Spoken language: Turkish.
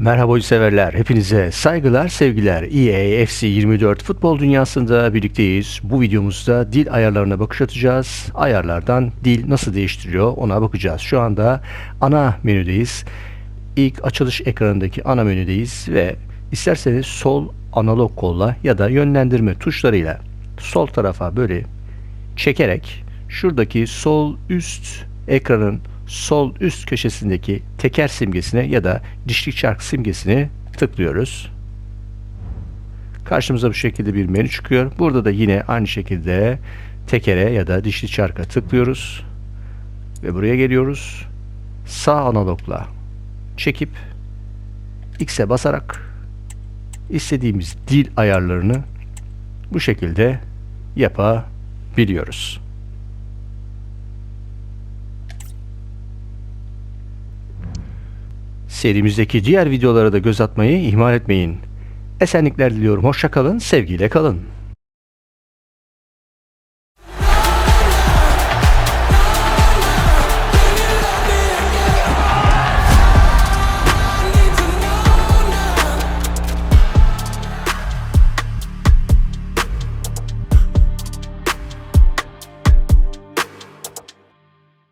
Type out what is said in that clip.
Merhaba oyun severler. Hepinize saygılar, sevgiler. EA FC 24 futbol dünyasında birlikteyiz. Bu videomuzda dil ayarlarına bakış atacağız. Ayarlardan dil nasıl değiştiriyor ona bakacağız. Şu anda ana menüdeyiz. İlk açılış ekranındaki ana menüdeyiz ve isterseniz sol analog kolla ya da yönlendirme tuşlarıyla sol tarafa böyle çekerek şuradaki sol üst ekranın sol üst köşesindeki teker simgesine ya da dişli çark simgesini tıklıyoruz. Karşımıza bu şekilde bir menü çıkıyor. Burada da yine aynı şekilde tekere ya da dişli çarka tıklıyoruz. Ve buraya geliyoruz. Sağ analogla çekip X'e basarak istediğimiz dil ayarlarını bu şekilde yapabiliyoruz. Serimizdeki diğer videolara da göz atmayı ihmal etmeyin. Esenlikler diliyorum. Hoşça kalın, sevgiyle kalın.